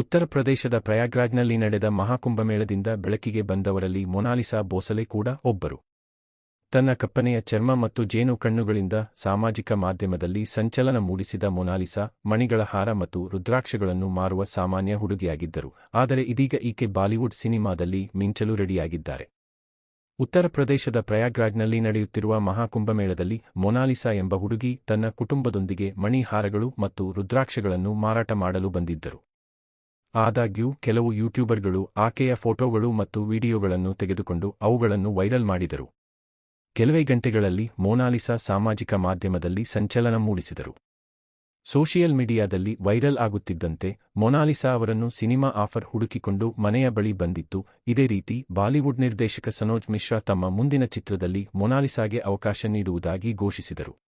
ಉತ್ತರ ಪ್ರದೇಶದ ಪ್ರಯಾಗ್ರಾಜ್ನಲ್ಲಿ ನಡೆದ ಮಹಾಕುಂಭಮೇಳದಿಂದ ಬೆಳಕಿಗೆ ಬಂದವರಲ್ಲಿ ಮೊನಾಲಿಸಾ ಬೋಸಲೆ ಕೂಡ ಒಬ್ಬರು. ತನ್ನ ಕಪ್ಪನೆಯ ಚರ್ಮ ಮತ್ತು ಜೇನು ಕಣ್ಣುಗಳಿಂದ ಸಾಮಾಜಿಕ ಮಾಧ್ಯಮದಲ್ಲಿ ಸಂಚಲನ ಮೂಡಿಸಿದ ಮೊನಾಲಿಸಾ, ಮಣಿಗಳ ಹಾರ ಮತ್ತು ರುದ್ರಾಕ್ಷಗಳನ್ನು ಮಾರುವ ಸಾಮಾನ್ಯ ಹುಡುಗಿಯಾಗಿದ್ದರು, ಆದರೆ ಇದೀಗ ಈಕೆ ಬಾಲಿವುಡ್ ಸಿನಿಮಾದಲ್ಲಿ ಮಿಂಚಲು ರೆಡಿಯಾಗಿದ್ದಾರೆ. ಉತ್ತರ ಪ್ರದೇಶದ ಪ್ರಯಾಗ್ರಾಜ್ನಲ್ಲಿ ನಡೆಯುತ್ತಿರುವ ಮಹಾಕುಂಭಮೇಳದಲ್ಲಿ ಮೊನಾಲಿಸಾ ಎಂಬ ಹುಡುಗಿ ತನ್ನ ಕುಟುಂಬದೊಂದಿಗೆ ಮಣಿಹಾರಗಳು ಮತ್ತು ರುದ್ರಾಕ್ಷಗಳನ್ನು ಮಾರಾಟ ಮಾಡಲು ಬಂದಿದ್ದರು. ಆದಾಗ್ಯೂ, ಕೆಲವು ಯೂಟ್ಯೂಬರ್ಗಳು ಆಕೆಯ ಫೋಟೋಗಳು ಮತ್ತು ವಿಡಿಯೋಗಳನ್ನು ತೆಗೆದುಕೊಂಡು ಅವುಗಳನ್ನು ವೈರಲ್ ಮಾಡಿದರು. ಕೆಲವೇ ಗಂಟೆಗಳಲ್ಲಿ ಮೋನಾಲಿಸಾ ಸಾಮಾಜಿಕ ಮಾಧ್ಯಮದಲ್ಲಿ ಸಂಚಲನ ಮೂಡಿಸಿದರು. ಸೋಷಿಯಲ್ ಮೀಡಿಯಾದಲ್ಲಿ ವೈರಲ್ ಆಗುತ್ತಿದ್ದಂತೆ, ಮೊನಾಲಿಸಾ ಅವರನ್ನು ಸಿನಿಮಾ ಆಫರ್ ಹುಡುಕಿಕೊಂಡು ಮನೆಯ ಬಳಿ ಬಂದಿತ್ತು. ಇದೇ ರೀತಿ, ಬಾಲಿವುಡ್ ನಿರ್ದೇಶಕ ಸನೋಜ್ ಮಿಶ್ರಾ ತಮ್ಮ ಮುಂದಿನ ಚಿತ್ರದಲ್ಲಿ ಮೊನಾಲಿಸಾಗೆ ಅವಕಾಶ ನೀಡುವುದಾಗಿ ಘೋಷಿಸಿದರು.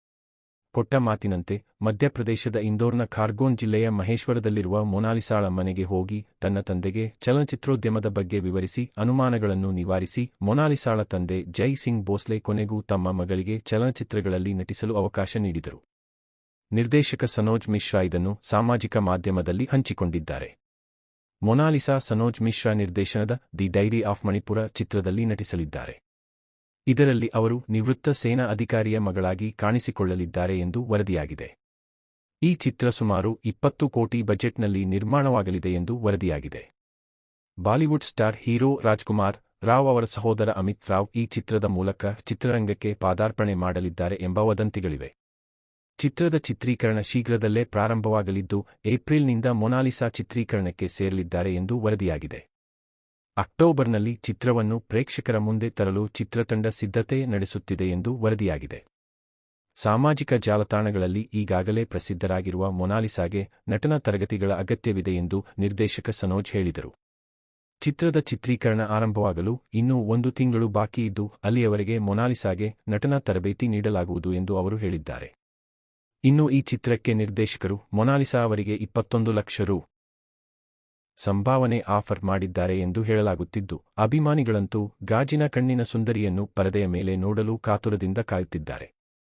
ಕೊಟ್ಟ ಮಾತಿನಂತೆ ಮಧ್ಯಪ್ರದೇಶದ ಇಂದೋರ್ನ ಖಾರ್ಗೋನ್ ಜಿಲ್ಲೆಯ ಮಹೇಶ್ವರದಲ್ಲಿರುವ ಮೊನಾಲಿಸಾಳ ಮನೆಗೆ ಹೋಗಿ ತನ್ನ ತಂದೆಗೆ ಚಲನಚಿತ್ರೋದ್ಯಮದ ಬಗ್ಗೆ ವಿವರಿಸಿ ಅನುಮಾನಗಳನ್ನು ನಿವಾರಿಸಿ ಮೊನಾಲಿಸಾಳ ತಂದೆ ಜೈ ಸಿಂಗ್ ಬೋಸ್ಲೆ ಕೊನೆಗೂ ತಮ್ಮ ಮಗಳಿಗೆ ಚಲನಚಿತ್ರಗಳಲ್ಲಿ ನಟಿಸಲು ಅವಕಾಶ ನೀಡಿದರು. ನಿರ್ದೇಶಕ ಸನೋಜ್ ಮಿಶ್ರಾ ಇದನ್ನು ಸಾಮಾಜಿಕ ಮಾಧ್ಯಮದಲ್ಲಿ ಹಂಚಿಕೊಂಡಿದ್ದಾರೆ. ಮೊನಾಲಿಸಾ ಸನೋಜ್ ಮಿಶ್ರಾ ನಿರ್ದೇಶನದ ದಿ ಡೈರಿ ಆಫ್ ಮಣಿಪುರ ಚಿತ್ರದಲ್ಲಿ ನಟಿಸಲಿದ್ದಾರೆ. ಇದರಲ್ಲಿ ಅವರು ನಿವೃತ್ತ ಸೇನಾ ಅಧಿಕಾರಿಯ ಮಗಳಾಗಿ ಕಾಣಿಸಿಕೊಳ್ಳಲಿದ್ದಾರೆ ಎಂದು ವರದಿಯಾಗಿದೆ. ಈ ಚಿತ್ರ ಸುಮಾರು ಇಪ್ಪತ್ತು ಕೋಟಿ ಬಜೆಟ್ನಲ್ಲಿ ನಿರ್ಮಾಣವಾಗಲಿದೆ ಎಂದು ವರದಿಯಾಗಿದೆ. Bollywood star hero Rajkummar Rao ಅವರ ಸಹೋದರ ಅಮಿತ್ ರಾವ್ ಈ ಚಿತ್ರದ ಮೂಲಕ ಚಿತ್ರರಂಗಕ್ಕೆ ಪಾದಾರ್ಪಣೆ ಮಾಡಲಿದ್ದಾರೆ ಎಂಬ ವದಂತಿಗಳಿವೆ. ಚಿತ್ರದ ಚಿತ್ರೀಕರಣ ಶೀಘ್ರದಲ್ಲೇ ಪ್ರಾರಂಭವಾಗಲಿದ್ದು ಏಪ್ರಿಲ್ನಿಂದ ಮೊನಾಲಿಸಾ ಚಿತ್ರೀಕರಣಕ್ಕೆ ಸೇರಲಿದ್ದಾರೆ ಎಂದು ವರದಿಯಾಗಿದೆ. ಅಕ್ಟೋಬರ್ನಲ್ಲಿ ಚಿತ್ರವನ್ನು ಪ್ರೇಕ್ಷಕರ ಮುಂದೆ ತರಲು ಚಿತ್ರತಂಡ ಸಿದ್ಧತೆ ನಡೆಸುತ್ತಿದೆ ಎಂದು ವರದಿಯಾಗಿದೆ. ಸಾಮಾಜಿಕ ಜಾಲತಾಣಗಳಲ್ಲಿ ಈಗಾಗಲೇ ಪ್ರಸಿದ್ಧರಾಗಿರುವ ಮೊನಾಲಿಸಾಗೆ ನಟನ ತರಗತಿಗಳ ಅಗತ್ಯವಿದೆ ಎಂದು ನಿರ್ದೇಶಕ ಸನೋಜ್ ಹೇಳಿದರು. ಚಿತ್ರದ ಚಿತ್ರೀಕರಣ ಆರಂಭವಾಗಲು ಇನ್ನೂ ಒಂದು ತಿಂಗಳು ಬಾಕಿ ಇದ್ದು, ಅಲ್ಲಿಯವರೆಗೆ ಮೊನಾಲಿಸಾಗೆ ನಟನ ತರಬೇತಿ ನೀಡಲಾಗುವುದು ಎಂದು ಅವರು ಹೇಳಿದ್ದಾರೆ. ಇನ್ನು ಈ ಚಿತ್ರಕ್ಕೆ ನಿರ್ದೇಶಕರು ಮೊನಾಲಿಸಾ ಅವರಿಗೆ ಇಪ್ಪತ್ತೊಂದು ಲಕ್ಷ ರು. ಸಂಭಾವನೆ ಆಫರ್ ಮಾಡಿದ್ದಾರೆ ಎಂದು ಹೇಳಲಾಗುತ್ತಿದ್ದು ಅಭಿಮಾನಿಗಳಂತೂ ಗಾಜಿನ ಕಣ್ಣಿನ ಸುಂದರಿಯನ್ನು ಪರದೆಯ ಮೇಲೆ ನೋಡಲು ಕಾತುರದಿಂದ ಕಾಯುತ್ತಿದ್ದಾರೆ.